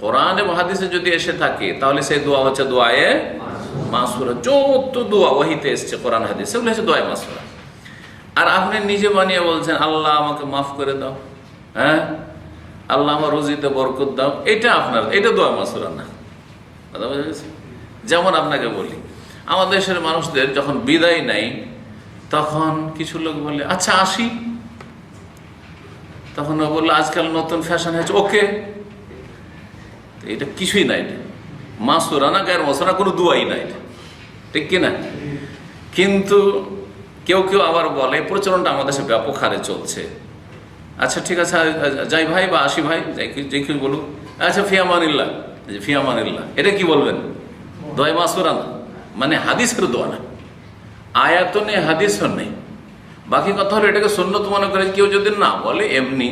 কোরআন এবং হাদিসে যদি এসে থাকে, তাহলে সেই দোয়া হচ্ছে দোয়ায়ে মাসুরা যত দোয়া ওহিতে এসছে কোরআন, হাদিস, সেগুলো হচ্ছে দোয়ায়ে মাসুরা আর আপনি নিজে বানিয়ে বলছেন, আল্লাহ আমাকে মাফ করে দাও। হ্যাঁ? আল্লাহ আমার রুজিতে বরকত দাও। এটা আপনার, এটা দোয়া মাসুরা না। কথা বোঝা গেছে? যেমন আপনাকে বলি, আমাদের দেশের মানুষদের যখন বিদায় নেই তখন কিছু লোক বলে আচ্ছা আসি। তখন ও বলল, আজকাল নতুন ফ্যাশন হয়েছে। ওকে। এটা কিছুই না এটা। মাসুরা না গায়ের মশরা কোনো দুয়াই না এটা। ঠিক কিনা কিন্তু কেউ কেউ আবার বলে, প্রচলনটা আমাদের দেশে ব্যাপক হারে চলছে। আচ্ছা ঠিক আছে যাই ভাই বা আসি ভাই, যাই যে কেউ বলুক। আচ্ছা যে ফিয়ামানিল্লাহ এটা কি বলবেন? দোয়াই মাসুরা না মানে হাদিসের দোয়া না। আয়াত নেই হাদিসও নেই। বাকি কথা হলো, এটাকে সন্ন্যত মনে করে কেউ যদি না বলে, এমনি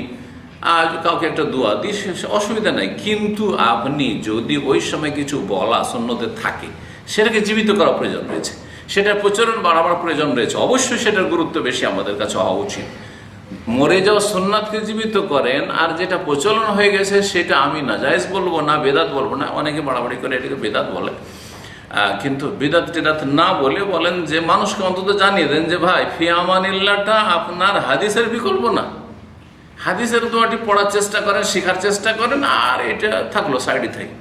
কাউকে একটা দোয়া দিই অসুবিধা নাই। কিন্তু আপনি যদি ওই সময় কিছু বলা সন্ন্যতে থাকে, সেটাকে জীবিত করা প্রয়োজন রয়েছে। সেটার প্রচলন বাড়াবার প্রয়োজন রয়েছে। অবশ্যই সেটার গুরুত্ব বেশি আমাদের কাছে হওয়া উচিত। মরে যাওয়া সোননাথকে জীবিত করেন, আর যেটা প্রচলন হয়ে গেছে সেটা আমি না, জায়েজ বলব না, বেদাত বলব না, অনেকে বাড়াবাড়ি করে এটাকে বেদাত বলে। কিন্তু বেদাত টেদাত না বলে বলেন যে, মানুষকে অন্তত জানিয়ে দেন যে, ভাই ফিয়ামানিল্লাটা আপনার হাদিসের বিকল্প না। হাদিসের দোয়াটি পড়ার চেষ্টা করেন, শেখার চেষ্টা করেন, আর এটা থাকল সাইডে থেকে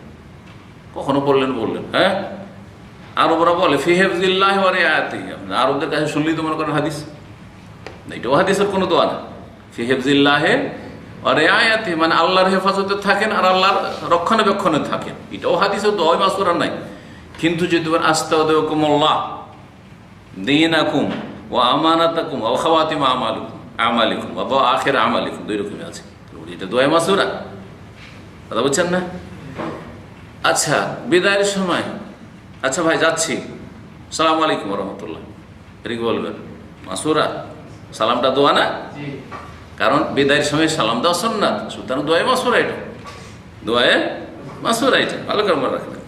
কখনো বললেন বললেন হ্যাঁ? আরবরা বলে ফিহেফজিল্লাহ আয়াতি আরবদের কাছে শুনলেই তো মনে করেন হাদিস। এটাও হাদিসের কোনো দোয়া না। ফিহেফজিল্লাহে অরে আয়াতি মানে আল্লাহর হেফাজতে থাকেন আর আল্লাহর রক্ষণাবেক্ষণে থাকেন। এটাও হাদিসের দোয়া মাসুরা নাই। কিন্তু যদি বলেন আস্তাউদ্দুকুমুল্লাহ দিন আকুম ও আমানাত আকুম ও খাওয়াতিম আমালুকুম। আমালিকুম বা আখের আমালিকুম দুই রকমই আছে। এটা দোয়া মাসুরা কথা বলছেন না? আচ্ছা বিদায়ের সময়। আচ্ছা ভাই যাচ্ছি। সালাম আলাইকুম রহমতুল্লাহ। এটা কি বলবেন মাসুরা সালামটা দোয়া না? কারণ বিদায়ের সময় সালাম দেওয়া সন্ন্যাত সুতরাং দোয়ায় মাসুরা এটা। দোয়ায় মাসুরা এটা। ভালো করে মনে রাখবেন।